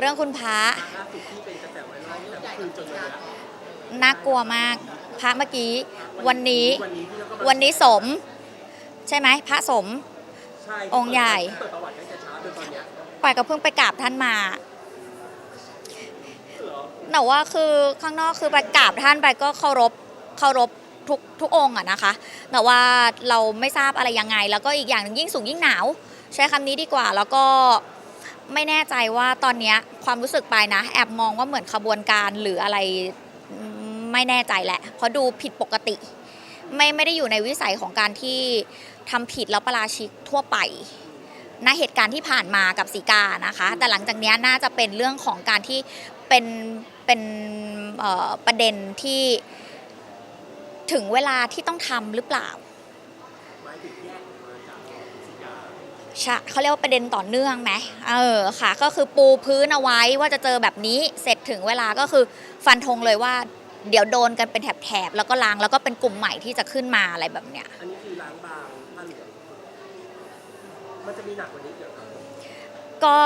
เรื่องคุณพระล่าสุดที่เป็นกระแสไวรัลตั้งแต่เมื่อคืนจนวันเนี้ยน่ากลัวมาก พระเมื่อกี้ วันนี้ วันนี้ที่เราก็มาวันนี้สม ใช่ไหมพระสมใช่องค์ใหญ่เปิดประวัติตั้งแต่เช้าจนตอนเนี้ยปอยก็เพิ่งไปกราบท่านมาเหรอแต่ว่าคือข้างนอกคือไปกราบท่านไปก็เคารพเคารพทุกทุกองค์อะนะคะ แต่ว่าเราไม่ทราบอะไรยังไง แล้วก็อีกอย่างหนึ่งยิ่งสูงยิ่งหนาว ใช้คำนี้ดีกว่าแล้วก็ ไม่แน่ใจว่าตอนเนี้ยความรู้สึกไปนะ แอบมองว่าเหมือนขบวนการหรืออะไรไม่แน่ใจแหละ เพราะดูผิดปกติ ไม่ไม่ได้อยู่ในวิสัยของการที่ทำผิดแล้วประราชิกทั่วไปณเหตุการณ์ที่ผ่านมากับสีกานะคะ แต่หลังจากเนี้ยน่าจะเป็นเรื่องของการที่เป็นเป็นเอ่อประเด็นที่ถึงเวลาที่ต้องทำหรือเปล่า หมายถึงแยกออกมาจากสีกา ใช่เขาเรียกว่าประเด็นต่อเนื่องไหมเออค่ะ ก็คือปูพื้นเอาไว้ว่าจะเจอแบบนี้เสร็จถึงเวลาก็คือฟันธงเลยว่า เดี๋ยวโดนกันเป็นแถบๆแล้วก็ล้างแล้วก็เป็นกลุ่มใหม่ที่จะขึ้นมาอะไรแบบเนี้ย อันนี้คือล้างบางผ้าเหลืองมันจะมีหนักกว่านี้เดี๋ยวครับก็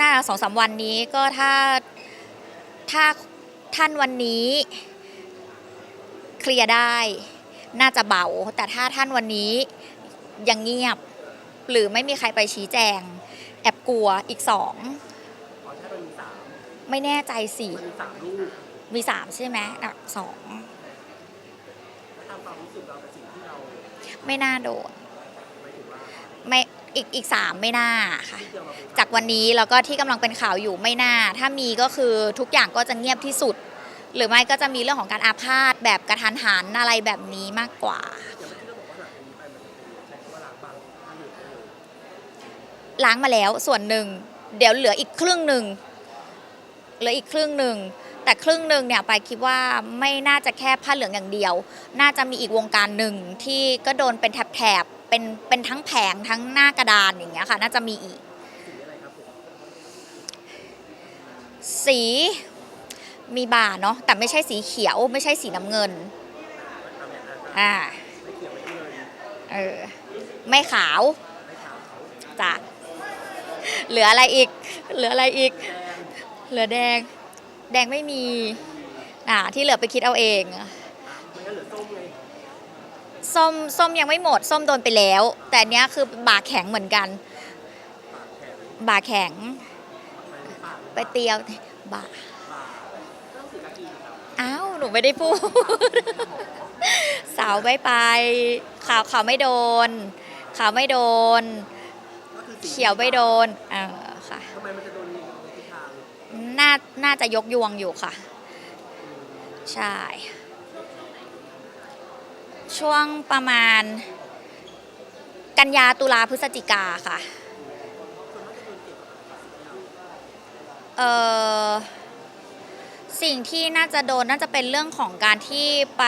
น่าสองสามวันนี้ก็ถ้าถ้าท่านวันนี้ เคลียร์ได้ น่าจะเบา แต่ถ้าท่านวันนี้ยังเงียบ หรือไม่มีใครไปชี้แจง แอบกลัวอีกสองอ๋อใช่มันมีสามไม่แน่ใจสิมันมีสามลูกมีสามใช่ไหมอะสองถ้าตามความรู้สึกเรากับสิ่งที่เราไม่น่าโดนหมายถึงว่าไม่อีกอีกสามไม่น่าค่ะที่จะมาเป็นจากวันนี้แล้วก็ที่กำลังเป็นข่าวอยู่ไม่น่า ถ้ามีก็คือทุกอย่างก็จะเงียบที่สุด หรือไม่ก็จะมีเรื่องของการอาพาธแบบกระทันหันอะไรแบบนี้มากกว่าอย่างเมื่อกี้เราบอกว่า ล้างมาแล้วส่วนหนึ่ง เดี๋ยวเหลืออีกครึ่งหนึ่งเหลืออีกครึ่งหนึ่งแต่ครึ่งหนึ่งเนี่ยไปคิดว่าไม่น่าจะแค่ผ้าเหลืองอย่างเดียว น่าจะมีอีกวงการหนึ่งที่ก็โดนเป็นแถบๆเป็นเป็นทั้งแผงทั้งหน้ากระดานอย่างเงี้ยค่ะ น่าจะมีอีก สีมีบ่าเนาะแต่ไม่ใช่สีเขียว ไม่ใช่สีน้ำเงินอ่าไม่เออไม่ขาวจ้ะ เหลืออะไรอีก เหลืออะไรอีก เหลือแดง แดงไม่มี อ่า ที่เหลือไปคิดเอาเองมันก็เหลือส้มส้มส้มยังไม่หมด ส้มโดนไปแล้ว แต่อันเนี้ยคือบาแข็งเหมือนกัน บาแข็ง ไปเตียวบาอ้าว หนูไม่ได้พูด สาวไม่ไปขาวขาวไม่โดนขาวไม่โดน เขียวไม่โดนเออค่ะทำไมมันจะโดนนทิศทางน่าน่าจะยกยวงอยู่ค่ะ ใช่ ช่วงประมาณ กันยาตุลาพฤศจิกาค่ะเอ่อสิ่งที่น่าจะโดนน่าจะเป็นเรื่องของการที่ไป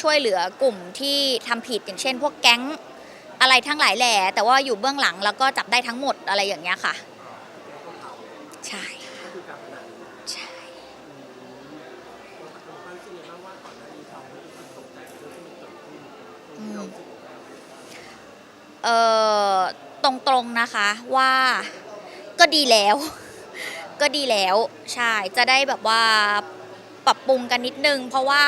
ช่วยเหลือกลุ่มที่ทำผิดอย่างเช่น พวกแก๊ง อะไรทั้งหลายแหล่แต่ว่าอยู่เบื้องหลังแล้วก็จับได้ทั้งหมดอะไรอย่างเงี้ยค่ะ ใช่ใช่ผมฟังจริงๆบ้างว่าก่อนหน้านี้ทำให้รู้สึกตกใจเรื่อตรงที่เรารู้สึกว่าเอ่อตรงๆนะคะว่าก็ดีแล้ว ก็ดีแล้วใช่จะได้แบบว่าปรับปรุงกันนิดนึง เพราะว่า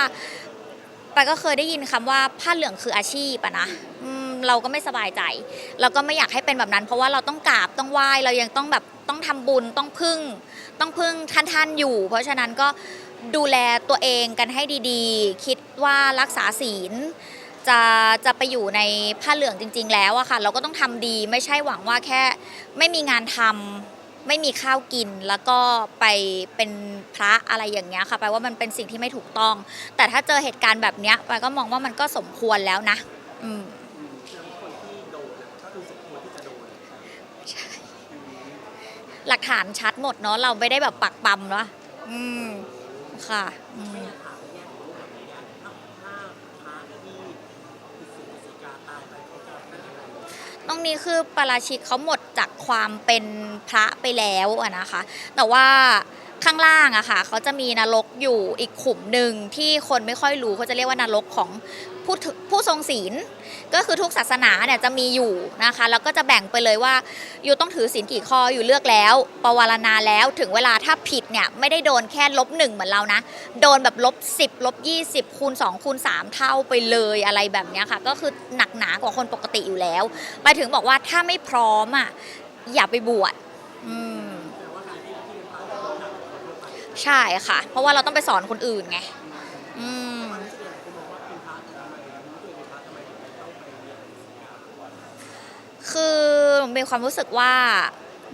ไปายก็เคยได้ยินคำว่าผ้าเหลืองคืออาชีพอะนะ เราก็ไม่สบายใจ เราก็ไม่อยากให้เป็นแบบนั้น เพราะว่าเราต้องกราบต้องไหว้เรายังต้องแบบต้องทำบุญต้องพึ่ง ต้องพึ่งท่านท่านอยู่ เพราะฉะนั้นก็ดูแลตัวเองกันให้ดีๆ คิดว่ารักษาศีลจะจะไปอยู่ในผ้าเหลืองจริง ๆ แล้วอะค่ะ เราก็ต้องทำดีไม่ใช่หวังว่าแค่ไม่มีงานทำไม่มีข้าวกินแล้วก็ไปเป็นพระอะไรอย่างเงี้ยค่ะไปลว่ามันเป็นสิ่งที่ไม่ถูกต้อง แต่ถ้าเจอเหตุการณ์แบบเนี้ยไปก็มองว่ามันก็สมควรแล้วนะ อืม แล้วคนที่โดนเนี่ยก็คือสมควรที่จะโดน ใช่ หลักฐานชัดหมดเนาะเราไม่ได้แบบปักปั๊มเนาะอืมค่ะอืมนแง่ของนี้เนี่ยถ้าถ้าพระที่ผิดศีลผิดศีลกาตรงนี้คือปาราชิกเขาหมดจากความเป็นพระไปแล้วอะนะคะ แต่ว่า ข้างล่างอะค่ะเขาจะมีนรกอยู่อีกขุมหนึ่งที่คนไม่ค่อยรู้เขาจะเรียกว่านรกของผู้ผู้ทรงศีลก็คือทุกศาสนาเนี่ยจะมีอยู่นะคะแล้วก็จะแบ่งไปเลยว่าอยู่ต้องถือศีลกี่ข้ออยู่เลือกแล้วปวารณาแล้วถึงเวลาถ้าผิดเนี่ยไม่ได้โดนแค่ลบหนึ่งเหมือนเรานะ โดนแบบลบ10ลบ20คูณ2คูณ3เท่าไปเลยอะไรแบบนี้ค่ะ ก็คือหนักหนากว่าคนปกติอยู่แล้ว ไปถึงบอกว่าถ้าไม่พร้อมอะอย่าไปบวชอืม ใช่ค่ะ เพราะว่าเราต้องไปสอนคนอื่นไงอืมคือมีความรู้สึกว่า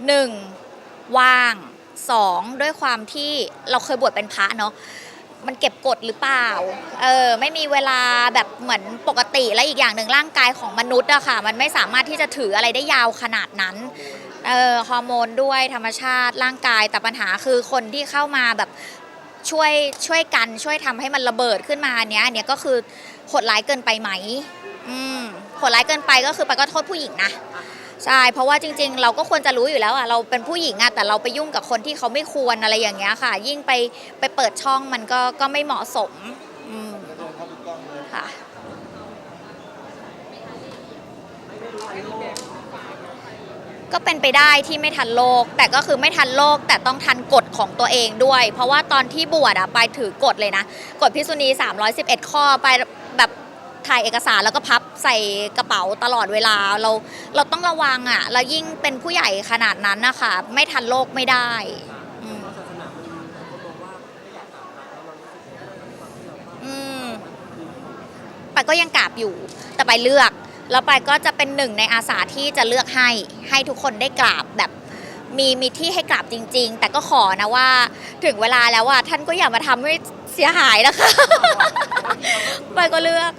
หนึ่งว่างสองด้วยความที่เราเคยบวชเป็นพระเนาะมันเก็บกดหรือเปล่า เออ ไม่มีเวลาแบบเหมือนปกติและอีกอย่างหนึ่งร่างกายของมนุษย์อะค่ะ มันไม่สามารถที่จะถืออะไรได้ยาวขนาดนั้น เออฮอร์โมนด้วยธรรมชาติร่างกายแต่ปัญหาคือคนที่เข้ามาแบบช่วยช่วยกันช่วยทำให้มันระเบิดขึ้นมาเนี้ยอันเนี้ยก็คือโหดร้ายเกินไปไหมอืมโหดร้ายเกินไปก็คือไปก็โทษผู้หญิงนะใช่เพราะว่าจริง ๆ เราก็ควรจะรู้อยู่แล้วอะเราเป็นผู้หญิงอะแต่เราไปยุ่งกับคนที่เขาไม่ควรอะไรอย่างเงี้ยค่ะ ยิ่งไปไปเปิดช่องมันก็ก็ไม่เหมาะสมอืมค่ะ ก็เป็นไปได้ที่ไม่ทันโลก แต่ก็คือไม่ทันโลกแต่ต้องทันกฎของตัวเองด้วย เพราะว่าตอนที่บวชอะไปถือกฎเลยนะกฎพิษุณี 311 ข้อไปแบบถ่ายเอกสารแล้วก็พับใส่กระเป๋าตลอดเวลาเราเราต้องระวังอะแล้วยิ่งเป็นผู้ใหญ่ขนาดนั้นนะคะไม่ทันโลกไม่ได้อือไปก็ยังกราบอยู่แต่ไปเลือก แล้วไปก็จะเป็นหนึ่งในอาสาที่จะเลือกให้ให้ทุกคนได้กราบแบบมีมีที่ให้กราบจริง ๆ แต่ก็ขอนะว่าถึงเวลาแล้วว่าท่านก็อย่ามาทำให้เสียหายนะคะไปก็เลือก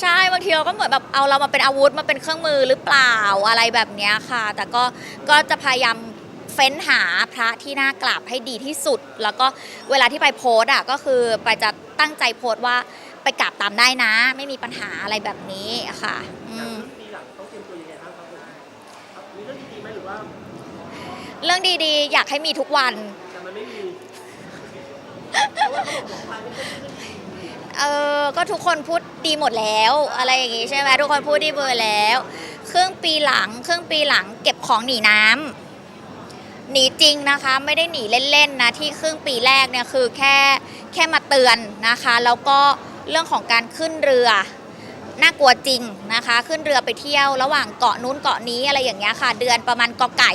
ใช่บางทีเราก็เหมือนแบบเอาเรามาเป็นอาวุธมาเป็นเครื่องมือหรือเปล่าอะไรแบบเนี้ยค่ะ แต่ก็ก็จะพยายามเฟ้นหาพระที่น่ากราบให้ดีที่สุด แล้วก็เวลาที่ไปโพสต์อะก็คือไปจะตั้งใจโพสต์ว่าไปกราบตามได้นะ ไม่มีปัญหาอะไรแบบนี้ค่ะ เรื่องดีๆ อยากให้มีทุกวัน แต่มันไม่มีเออก็ทุกคนพูดดีหมดแล้ว อะไรอย่างงี้ใช่ไหมทุกคนพูดดีหมดแล้วครึ่งปีหลังครึ่งปีหลัง เก็บของหนีน้ำหนีจริงนะคะ ไม่ได้หนีเล่นๆนะที่ครึ่งปีแรกเนี่ยคือแค่แค่มาเตือนนะคะ แล้วก็เรื่องของการขึ้นเรือน่ากลัวจริงนะคะ ขึ้นเรือไปเที่ยวระหว่างเกาะนู้นเกาะนี้อะไรอย่างเงี้ยค่ะ เดือนประมาณกอไก่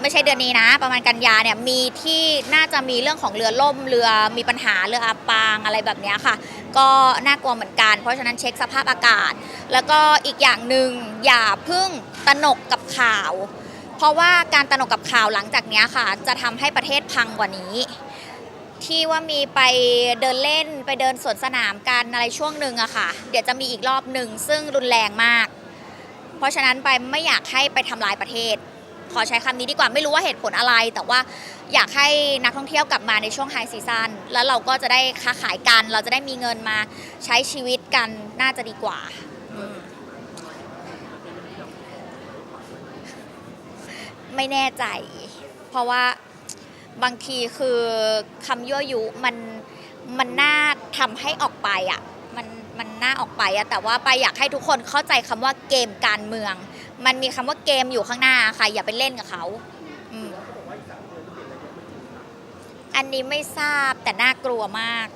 ไม่ใช่เดือนนี้นะ ประมาณกันยาเนี่ยมีที่น่าจะมีเรื่องของเรือล่มเรือมีปัญหาเรืออับปางอะไรแบบนี้ค่ะ ก็น่ากลัวเหมือนกัน เพราะฉะนั้นเช็คสภาพอากาศ แล้วก็อีกอย่างหนึ่งอย่าพึ่งตะนกกับข่าว เพราะว่าการตะนกกับข่าวหลังจากนี้ค่ะ จะทำให้ประเทศพังกว่านี้ ที่ว่ามีไปเดินเล่นไปเดินสวนสนามกันอะไรช่วงหนึ่งอะค่ะ เดี๋ยวจะมีอีกรอบหนึ่งซึ่งรุนแรงมาก เพราะฉะนั้นไปไม่อยากให้ไปทำลายประเทศ ขอใช้คำนี้ดีกว่าไม่รู้ว่าเหตุผลอะไร แต่ว่าอยากให้นักท่องเที่ยวกลับมาในช่วงไฮซีซันแล้วเราก็จะได้ค้าขายกัน เราจะได้มีเงินมาใช้ชีวิตกันน่าจะดีกว่าอืมไม่แน่ใจ เพราะว่าบางทีคือคำยั่วยุมันมันน่าทำให้ออกไปอะมันมันน่าออกไปอะแต่ว่าไปอยากให้ทุกคนเข้าใจคำว่าเกมการเมือง มันมีคำว่าเกมอยู่ข้างหน้าค่ะ อย่าไปเล่นกับเขาอืมอันนี้ไม่ทราบแต่น่ากลัวมาก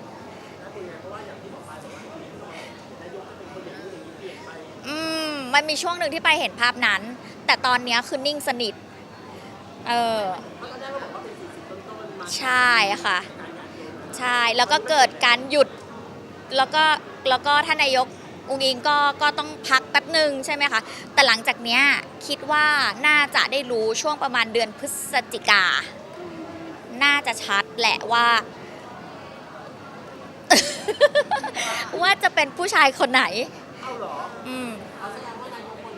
อืมมันมีช่วงหนึ่งที่ไปเห็นภาพนั้น แต่ตอนเนี้ยคือนิ่งสนิท เออ ใช่ค่ะ ใช่ แล้วก็เกิดการหยุด แล้วก็ แล้วก็ท่านนายก อุงอิงก็ก็ต้องพักแป๊บหนึ่งใช่ไหมคะ แต่หลังจากเนี้ยคิดว่าน่าจะได้รู้ช่วงประมาณเดือนพฤศจิกา น่าจะชัดแหละว่า ว่าจะเป็นผู้ชายคนไหน เอาเหรออืม เอาแสดงว่านายกคน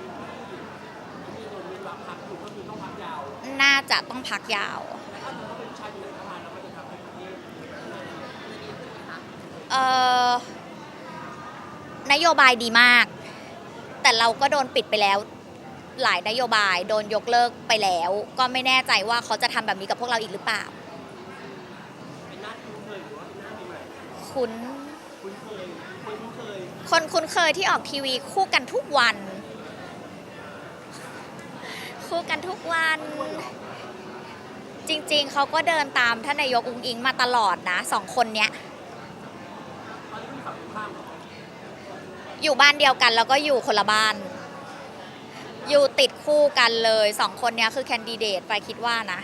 ที่โดนเวลาพักอยู่ก็คือต้องพักยาวน่าจะต้องพักยาว แต่ถ้าเขาเป็นผู้ชายอยู่ไหนเข้ามาแล้วมันจะทำให้ประเทศ เอ่อ นโยบายดีมาก แต่เราก็โดนปิดไปแล้ว หลายนโยบายโดนยกเลิกไปแล้ว ก็ไม่แน่ใจว่าเขาจะทำแบบนี้กับพวกเราอีกหรือเปล่า คุ้นคนคุ้นเคยคนคุ้นเคยที่ออกทีวีคู่กันทุกวัน คู่กันทุกวัน จริงๆ เขาก็เดินตามท่านนายกอุ้งอิงมาตลอดนะสองคนเนี้ย ตอนนี้เป็นฝั่งตรงข้ามเหรอ อยู่บ้านเดียวกัน แล้วก็อยู่คนละบ้าน อยู่ติดคู่กันเลยสองคนเนี้ยคือแคนดิเดตไปคิดว่านะ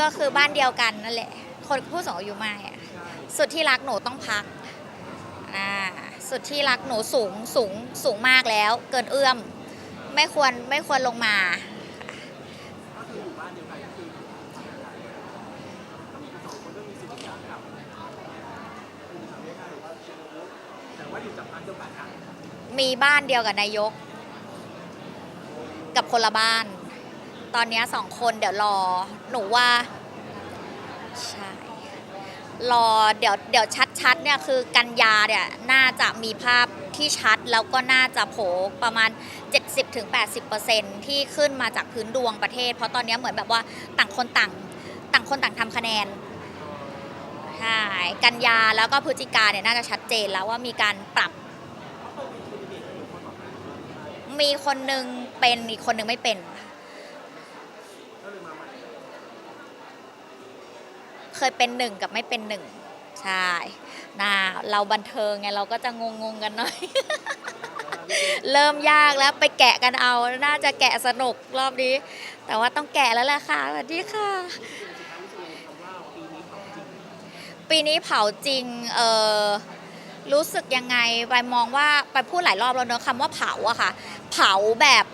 ก็คือบ้านเดียวกันนั่นแหละ คนผู้สูงอายุไม่อะสุดที่รักหนูต้องพักอ่าสุดที่รักหนูสูงสูงสูงมากแล้ว เกินเอื้อม ไม่ควรไม่ควรลงมา ก็คืออยู่บ้านเดียวกันก็คือทำงานกันก็มีสองคนก็มีสิทธิ์ในการกลับคุณทำไม่ได้แต่ว่าอยู่จับพันเดียวกันอะ มีบ้านเดียวกับนายก กับคนละบ้าน ตอนนี้สองคนเดี๋ยวรอ หนูว่าใช่รอเดี๋ยวเดี๋ยวชัดๆเนี่ยคือกันยาเนี่ยน่าจะมีภาพที่ชัดแล้วก็น่าจะโผประมาณ 70-80%ที่ขึ้นมาจากพื้นดวงประเทศ เพราะตอนนี้เหมือนแบบว่าต่างคนต่างต่างคนต่างทำคะแนนใช่กันยาแล้วก็พฤศจิกาเนี่ยน่าจะชัดเจนแล้วว่ามีการปรับ มีคนหนึ่งเป็นอีกคนหนึ่งไม่เป็น เคยเป็นหนึ่งกับไม่เป็นหนึ่งใช่น่าเราบันเทิงไงเราก็จะงงๆกันหน่อย เริ่มยากแล้วไปแกะกันเอา น่าจะแกะสนุกรอบนี้ แต่ว่าต้องแกะแล้วแหละค่ะสวัสดีค่ะ ปีนี้เผาจริงเออรู้สึกยังไงไปมองว่าไปพูดหลายรอบแล้วเนอะคำว่าเผาอะค่ะ เผาแบบ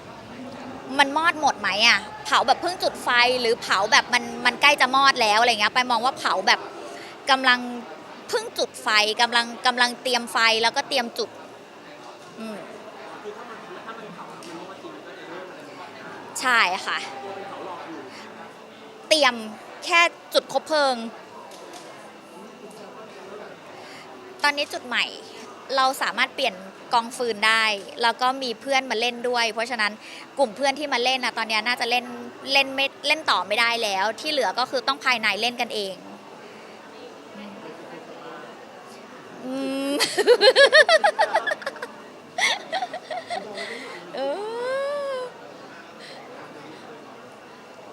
มันมอดหมดไหมอะเผาแบบเพิ่งจุดไฟหรือเผาแบบมันมันใกล้จะมอดแล้วอะไรเงี้ยไปมองว่าเผาแบบกำลังเพิ่งจุดไฟกำลังกำลังเตรียมไฟแล้วก็เตรียมจุดอืมใช่ค่ะ เตรียมแค่จุดคบเพลิง ตอนนี้จุดใหม่ เราสามารถเปลี่ยน กองฟืนได้ แล้วก็มีเพื่อนมาเล่นด้วย เพราะฉะนั้นกลุ่มเพื่อนที่มาเล่นนะตอนนี้น่าจะเล่นเล่นไม่เล่นต่อไม่ได้แล้ว ที่เหลือก็คือต้องภายในเล่นกันเองอืม